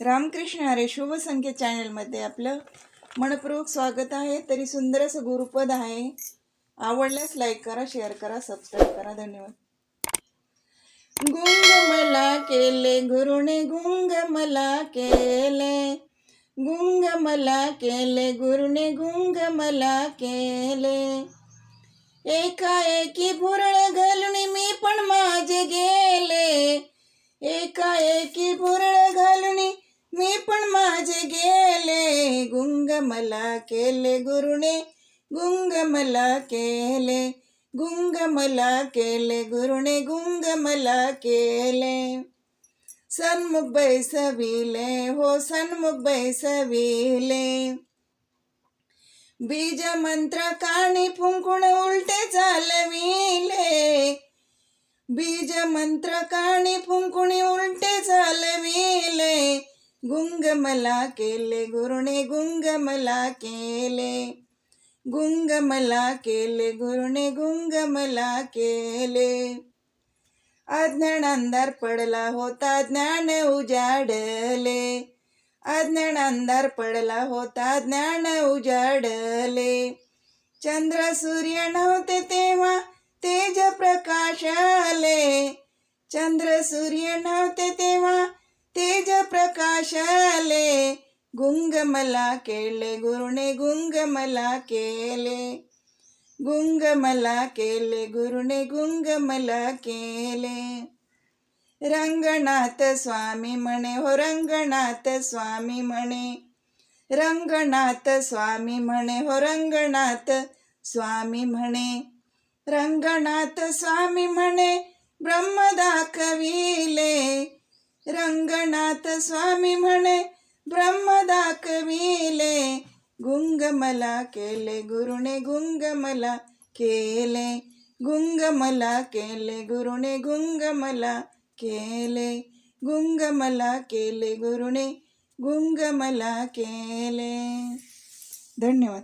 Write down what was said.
रामकृष्ण हरे शुभ संख्या चॅनलमध्ये आपलं मनपूर्वक स्वागत आहे. तरी सुंदर असं गुरुपद आहे. आवडल्यास लाईक करा शेअर करा सबस्क्राईब करा. धन्यवाद. गुंग मला केले गुरुने गुंग मला केले. गुंग मला केले गुरुने गुंग मला केले. एकाएकी भुरळ घालून मी पण माझे गे मला केले गुरुने गुंग मला केले गुंग मला केले गुरुने गुंग मला केले सन्मुख बैसविले हो सन्मुख बैसविले बीज मंत्र काणी फुंकून उलटे चालविले. बीज मंत्र काणी फुंकुणी उलटे गुंग मला केले गुरुणे गुंग मला केले गुंग मला केले गुरुणे गुंग मला केले अज्ञान अंधार पडला होता ज्ञान उजाडले अज्ञान अंधार पडला होता ज्ञान उजाडले चंद्र सूर्य नव्हते तेव्हा तेज प्रकाशाले चंद्र सूर्य नव्हते तेव्हा तेज प्रकाशाले गुंग मला केले गुरुने गुंग मला केले गुंग मला केले गुरुने गुंग मला केले रंगनाथ स्वामी म्हणे हो रंगनाथ स्वामी म्हणे रंगनाथ स्वामी म्हणे हो रंगनाथ स्वामी म्हणे रंगनाथ स्वामी म्हणे ब्रह्म दाखविले रंगनाथ स्वामी म्हणे ब्रह्म दाखविले गुंग मला केले गुरुने गुंग मला केले गुंग मला केले गुरुने गुंग मला केले गुंग मला केले गुरुने गुंग मला केले. धन्यवाद.